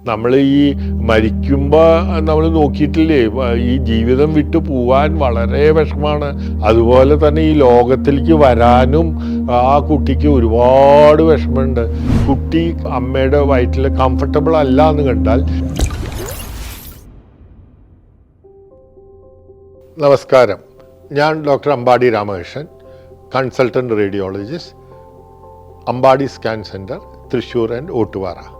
നമ്മൾ ഈ മരിക്കുമ്പോൾ നമ്മൾ നോക്കിയിട്ടില്ലേ? ഈ ജീവിതം വിട്ടു പോവാൻ വളരെ വിഷമാണ് അതുപോലെ തന്നെ ഈ ലോകത്തിലേക്ക് വരാനും ആ കുട്ടിക്ക് ഒരുപാട് വിഷമമുണ്ട്. കുട്ടി അമ്മയുടെ വയറ്റിൽ കംഫർട്ടബിൾ അല്ല എന്ന് കണ്ടാൽ. നമസ്കാരം. ഞാൻ doctor Ambadi Ramakrishnan consultant radiologist Ambadi scan centre Thrissur and Ottupara.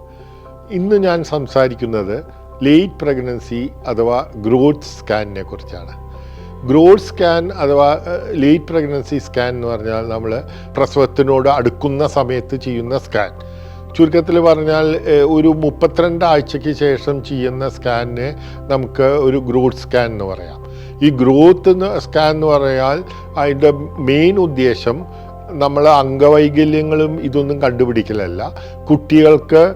ഇന്ന് ഞാൻ സംസാരിക്കുന്നത് ലേറ്റ് പ്രഗ്നൻസി അഥവാ ഗ്രോത്ത് സ്കാനിനെ കുറിച്ചാണ്. ഗ്രോത്ത് സ്കാൻ അഥവാ ലേറ്റ് പ്രഗ്നൻസി സ്കാൻ എന്ന് പറഞ്ഞാൽ നമ്മൾ പ്രസവത്തിനോട് അടുക്കുന്ന സമയത്ത് ചെയ്യുന്ന സ്കാൻ. ചുരുക്കത്തിൽ പറഞ്ഞാൽ ഒരു മുപ്പത്തിരണ്ട് ആഴ്ചയ്ക്ക് ശേഷം ചെയ്യുന്ന സ്കാനിന് നമുക്ക് ഒരു ഗ്രോത്ത് സ്കാൻ എന്ന് പറയാം. ഈ ഗ്രോത്ത് സ്കാൻ എന്ന് പറഞ്ഞാൽ അതിന്റെ മെയിൻ ഉദ്ദേശം നമ്മൾ അംഗവൈകല്യങ്ങളും ഇതൊന്നും കണ്ടുപിടിക്കലല്ല. കുട്ടികൾക്ക്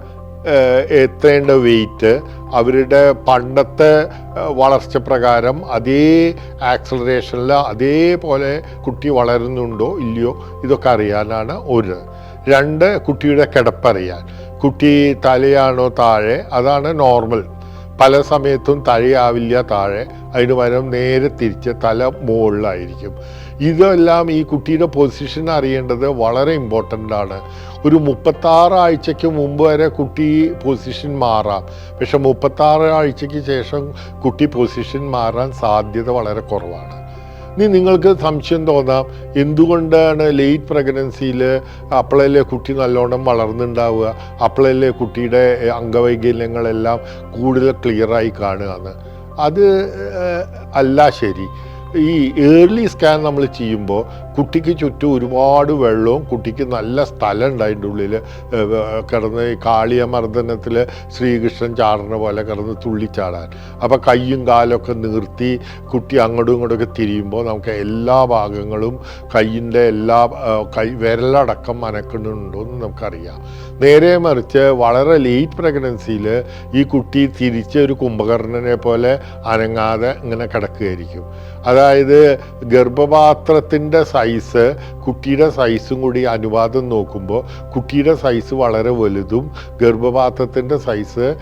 എത്തേണ്ട വെയിറ്റ് അവരുടെ പണ്ടത്തെ വളർച്ച പ്രകാരം അതേ ആക്സലറേഷനിൽ അതേപോലെ കുട്ടി വളരുന്നുണ്ടോ ഇല്ലയോ ഇതൊക്കെ അറിയാനാണ് ഒരു. രണ്ട് കുട്ടിയുടെ കിടപ്പറിയാൻ. കുട്ടി തലയാണോ താഴെ? അതാണ് നോർമൽ പല സമയത്തും തഴയാവില്ല താഴെ. അതിന് പകരം നേരെ തിരിച്ച് തല മുകളിലായിരിക്കും. ഇതെല്ലാം ഈ കുട്ടിയുടെ പൊസിഷൻ അറിയേണ്ടത് വളരെ ഇമ്പോർട്ടന്റ് ആണ്. ഒരു മുപ്പത്താറ് ആഴ്ചയ്ക്ക് മുമ്പ് വരെ കുട്ടി പൊസിഷൻ മാറാം. പക്ഷെ മുപ്പത്താറ് ആഴ്ചയ്ക്ക് ശേഷം കുട്ടി പൊസിഷൻ മാറാൻ സാധ്യത വളരെ കുറവാണ്. ഇനി നിങ്ങൾക്ക് സംശയം തോന്നാം. എന്തുകൊണ്ടാണ് ലേറ്റ് പ്രഗ്നൻസിയിൽ അപ്പോഴല്ലേ കുട്ടി നല്ലോണം വളർന്നുണ്ടാവുക? അപ്പോഴല്ലേ കുട്ടിയുടെ അംഗവൈകല്യങ്ങളെല്ലാം കൂടുതൽ ക്ലിയറായി കാണുക എന്ന്? അത് അല്ല ശരി. ഈ ഏർലി സ്കാൻ നമ്മൾ ചെയ്യുമ്പോൾ കുട്ടിക്ക് ചുറ്റും ഒരുപാട് വെള്ളവും കുട്ടിക്ക് നല്ല സ്ഥലം ഉണ്ട് അതിന്റെ ഉള്ളിൽ കിടന്ന് കാളിയമർദ്ദനത്തിൽ ശ്രീകൃഷ്ണൻ ചാടുന്ന പോലെ കിടന്ന് തുള്ളിച്ചാടാൻ അപ്പോൾ കയ്യും കാലൊക്കെ നിർത്തി കുട്ടി അങ്ങോട്ടും ഇങ്ങോട്ടൊക്കെ തിരിയുമ്പോൾ നമുക്ക് എല്ലാ ഭാഗങ്ങളും കയ്യിന്റെ എല്ലാ കൈ വിരലടക്കം അനക്കുന്നുണ്ടോ എന്ന് നമുക്കറിയാം. നേരെ മറിച്ച് വളരെ ലേറ്റ് പ്രഗ്നൻസിയിൽ ഈ കുട്ടി തിരിച്ച് ഒരു കുംഭകർണനെ പോലെ അനങ്ങാതെ ഇങ്ങനെ കിടക്കുകയായിരിക്കും. അതായത് ഗർഭപാത്രത്തിന്റെ സൈസ് കുട്ടിയുടെ സൈസും കൂടി അനുവാദം നോക്കുമ്പോൾ കുട്ടിയുടെ സൈസ് വളരെ വലുതും ഗർഭപാത്രത്തിന്റെ സൈസ്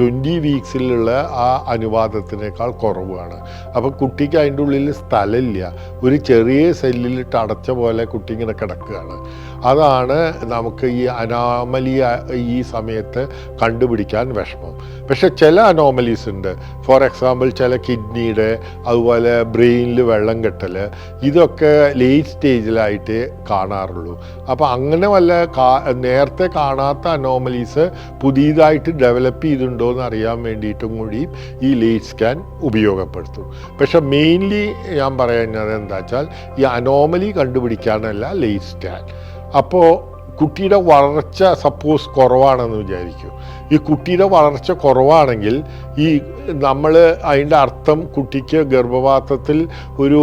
ട്വന്റി വീക്സിലുള്ള ആ അനുപാതത്തിനേക്കാൾ കുറവാണ് അപ്പോൾ കുട്ടിക്ക് അതിന്റെ ഉള്ളിൽ സ്ഥലമില്ല. ഒരു ചെറിയ സെല്ലിലിട്ട് അടച്ച പോലെ കുട്ടി ഇങ്ങനെ കിടക്കുകയാണ്. അതാണ് നമുക്ക് ഈ അനോമലി ഈ സമയത്ത് കണ്ടുപിടിക്കാൻ വിഷമം. പക്ഷേ ചില അനോമലീസ് ഉണ്ട്. ഫോർ എക്സാമ്പിൾ ചില കിഡ്നിയുടെ അതുപോലെ ബ്രെയിനിൽ വെള്ളം കെട്ടൽ ഇതൊക്കെ ലേറ്റ് സ്റ്റേജിലായിട്ട് കാണാറുള്ളൂ. അപ്പോൾ അങ്ങനെ വല്ല നേരത്തെ കാണാത്ത അനോമലീസ് പുതിയതായിട്ട് ഡെവലപ്പ് ചെയ്തിട്ടുണ്ടോ എന്ന് അറിയാൻ വേണ്ടിയിട്ടും കൂടി ഈ ലേറ്റ് സ്കാൻ ഉപയോഗപ്പെടുത്തും. പക്ഷെ മെയിൻലി ഞാൻ പറയുന്നത് എന്താ വെച്ചാൽ ഈ അനോമലി കണ്ടുപിടിക്കാനല്ല ലേറ്റ് സ്കാൻ അപ്പോൾ കുട്ടിയുടെ വളർച്ച സപ്പോസ് കുറവാണെന്ന് വിചാരിക്കും. ഈ കുട്ടിയുടെ വളർച്ച കുറവാണെങ്കിൽ ഈ നമ്മൾ അതിന്റെ അർത്ഥം കുട്ടിക്ക് ഗർഭപാത്രത്തിൽ ഒരു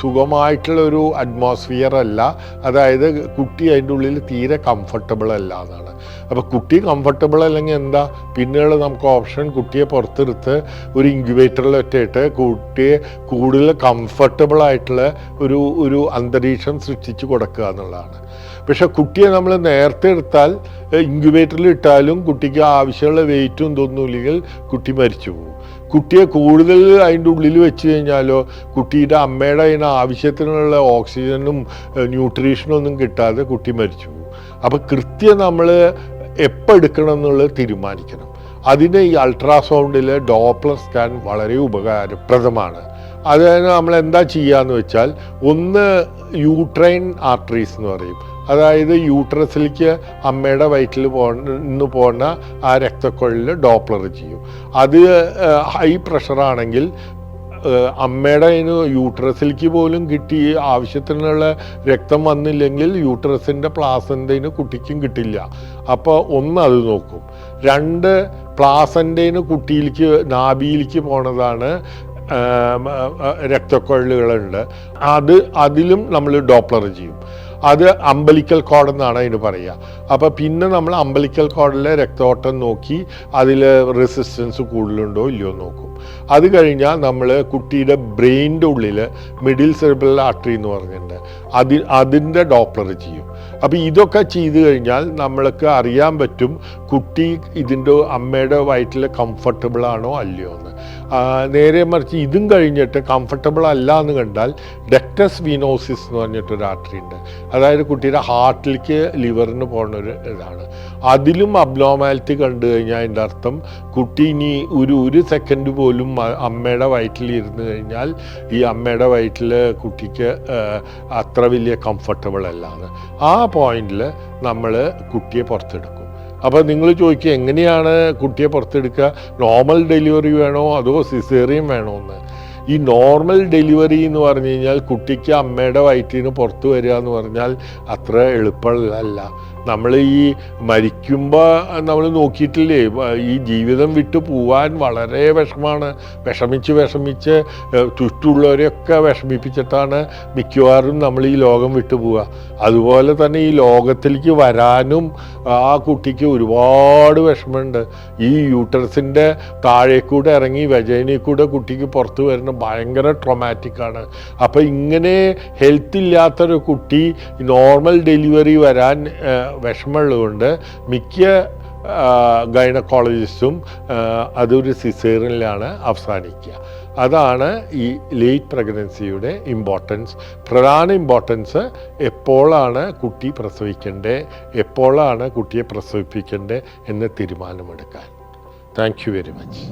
സുഖമായിട്ടുള്ള ഒരു അറ്റ്മോസ്ഫിയർ അല്ല. അതായത് കുട്ടി അതിന്റെ ഉള്ളിൽ തീരെ കംഫർട്ടബിൾ അല്ല എന്നാണ്. അപ്പോൾ കുട്ടി കംഫർട്ടബിൾ അല്ലെങ്കിൽ എന്താ? പിന്നെയുള്ള നമുക്ക് ഓപ്ഷൻ കുട്ടിയെ പുറത്തെടുത്ത് ഒരു ഇൻക്യുബേറ്ററിൽ ഇട്ടിട്ട് കുട്ടിയെ കൂടുതൽ കംഫർട്ടബിൾ ആയിട്ടുള്ള ഒരു ഒരു അന്തരീക്ഷം സൃഷ്ടിച്ച് കൊടുക്കുക എന്നുള്ളതാണ്. പക്ഷെ കുട്ടിയെ നമ്മൾ നേരത്തെ എടുത്താൽ ഇൻക്യുബേറ്ററിൽ ഇട്ടാലും കുട്ടിക്ക് ആവശ്യമുള്ള വെയിറ്റും ഇതൊന്നുമില്ലെങ്കിൽ കുട്ടി മരിച്ചു പോകും. കുട്ടിയെ കൂടുതൽ അതിന്റെ ഉള്ളിൽ വെച്ച് കഴിഞ്ഞാലോ കുട്ടിയുടെ അമ്മയുടെ അതിന് ആവശ്യത്തിനുള്ള ഓക്സിജനും ന്യൂട്രീഷനും ഒന്നും കിട്ടാതെ കുട്ടി മരിച്ചു പോകും. അപ്പോൾ കൃത്യം നമ്മൾ എപ്പോൾ എടുക്കണം എന്നുള്ളത് തീരുമാനിക്കണം. അതിന് ഈ അൾട്രാസൗണ്ടിൽ ഡോപ്ലർ സ്കാൻ വളരെ ഉപകാരപ്രദമാണ്. അതായത് നമ്മൾ എന്താ ചെയ്യുക എന്ന് വെച്ചാൽ ഒന്ന് യൂട്രൈൻ ആർട്ടറീസ് എന്ന് പറയും. അതായത് യൂട്രസിലേക്ക് അമ്മയുടെ വയറ്റിൽ നിന്ന് പോകുന്ന ആ രക്തക്കൊഴലിൽ ഡോപ്ലർ ചെയ്യും. അത് ഹൈ പ്രഷറാണെങ്കിൽ അമ്മയുടെ അതിന് യൂട്രസിലേക്ക് പോലും കിട്ടി ആവശ്യത്തിനുള്ള രക്തം വന്നില്ലെങ്കിൽ യൂട്രസിന്റെ പ്ലാസന്റെന് കുട്ടിക്കും കിട്ടില്ല. അപ്പോൾ ഒന്ന് അത് നോക്കും. രണ്ട് പ്ലാസന്റെന് കുട്ടിയിലേക്ക് നാഭിയിലേക്ക് പോണതാണ് രക്തക്കൊഴലുകളുണ്ട് അത് അതിലും നമ്മൾ ഡോപ്ലർ ചെയ്യും. അത് അമ്പലിക്കൽ കോഡ് എന്നാണ് അതിന് പറയുക. അപ്പോൾ പിന്നെ നമ്മൾ അമ്പലിക്കൽ കോഡിലെ രക്തോട്ടം നോക്കി അതിൽ റെസിസ്റ്റൻസ് കൂടുതലുണ്ടോ ഇല്ലയോ നോക്കും. അത് കഴിഞ്ഞാൽ നമ്മൾ കുട്ടിയുടെ ബ്രെയിന്റെ ഉള്ളിൽ മിഡിൽ സെർബിൾ ആർട്ടറി എന്ന് പറഞ്ഞിട്ടുണ്ട്. അതി അതിന്റെ ഡോപ്ലർ ചെയ്യും. അപ്പോൾ ഇതൊക്കെ ചെയ്തു കഴിഞ്ഞാൽ നമ്മൾക്ക് അറിയാൻ പറ്റും കുട്ടി ഇതിന്റെ അമ്മയുടെ വയറ്റിൽ കംഫർട്ടബിൾ ആണോ അല്ലയോ എന്ന്. നേരെ മറിച്ച് ഇതും കഴിഞ്ഞിട്ട് കംഫർട്ടബിൾ അല്ല എന്ന് കണ്ടാൽ ഡെക്ടസ് വീനോസിസ് എന്ന് പറഞ്ഞിട്ടൊരു ആർട്ടറി ഉണ്ട്. അതായത് കുട്ടിയുടെ ഹാർട്ടിലേക്ക് ലിവറിന് പോകുന്ന ഒരു ഇതാണ്. അതിലും അബ്നോമാലിറ്റി കണ്ടു കഴിഞ്ഞാൽ അതിന്റെ അർത്ഥം കുട്ടി ഇനി ഒരു ഒരു സെക്കൻഡ് പോലും അമ്മയുടെ വയറ്റിൽ ഇരുന്ന് കഴിഞ്ഞാൽ ഈ അമ്മയുടെ വയറ്റിൽ കുട്ടിക്ക് അത്ര വലിയ കംഫർട്ടബിൾ അല്ലാന്ന്. ആ പോയിന്റിൽ നമ്മൾ കുട്ടിയെ പുറത്തെടുക്കും. അപ്പോൾ നിങ്ങൾ ചോദിക്കുക എങ്ങനെയാണ് കുട്ടിയെ പുറത്തെടുക്കുക? നോർമൽ ഡെലിവറി വേണോ? അതോ സിസേറിയം വേണോ എന്ന്? ഈ നോർമൽ ഡെലിവറി എന്ന് പറഞ്ഞു കഴിഞ്ഞാൽ കുട്ടിക്ക് അമ്മയുടെ വയറ്റിൽ നിന്ന് പുറത്ത് വരിക എന്ന് പറഞ്ഞാൽ അത്ര എളുപ്പമല്ല. നമ്മൾ ഈ മരിക്കുമ്പോൾ നമ്മൾ നോക്കിയിട്ടില്ലേ ഈ ജീവിതം വിട്ടു പോവാൻ വളരെ വിഷമാണ്. വിഷമിച്ച് വിഷമിച്ച് ചുറ്റുള്ളവരെയൊക്കെ വിഷമിപ്പിച്ചിട്ടാണ് മിക്കവാറും നമ്മൾ ഈ ലോകം വിട്ടു പോവുക. അതുപോലെ തന്നെ ഈ ലോകത്തിലേക്ക് വരാനും ആ കുട്ടിക്ക് ഒരുപാട് വിഷമമുണ്ട്. ഈ യൂട്ടറസിന്റെ താഴേക്കൂടെ ഇറങ്ങി വെജൈനയിൽ കൂടെ കുട്ടിക്ക് പുറത്ത് വരുന്ന ഭയങ്കര ട്രൊമാറ്റിക്കാണ് അപ്പോൾ ഇങ്ങനെ ഹെൽത്ത് ഇല്ലാത്തൊരു കുട്ടി നോർമൽ ഡെലിവറി വരാൻ വിഷമമുള്ളതുകൊണ്ട് മിക്ക ഗൈനക്കോളജിസ്റ്റും അതൊരു സിസേറിനിലാണ് അവസാനിക്കുക. അതാണ് ഈ ലേറ്റ് പ്രഗ്നൻസിയുടെ ഇമ്പോർട്ടൻസ് പ്രധാന ഇമ്പോർട്ടൻസ് എപ്പോഴാണ് കുട്ടി പ്രസവിക്കേണ്ടത് എപ്പോഴാണ് കുട്ടിയെ പ്രസവിപ്പിക്കേണ്ടത് എന്ന് തീരുമാനമെടുക്കാൻ. Thank you very much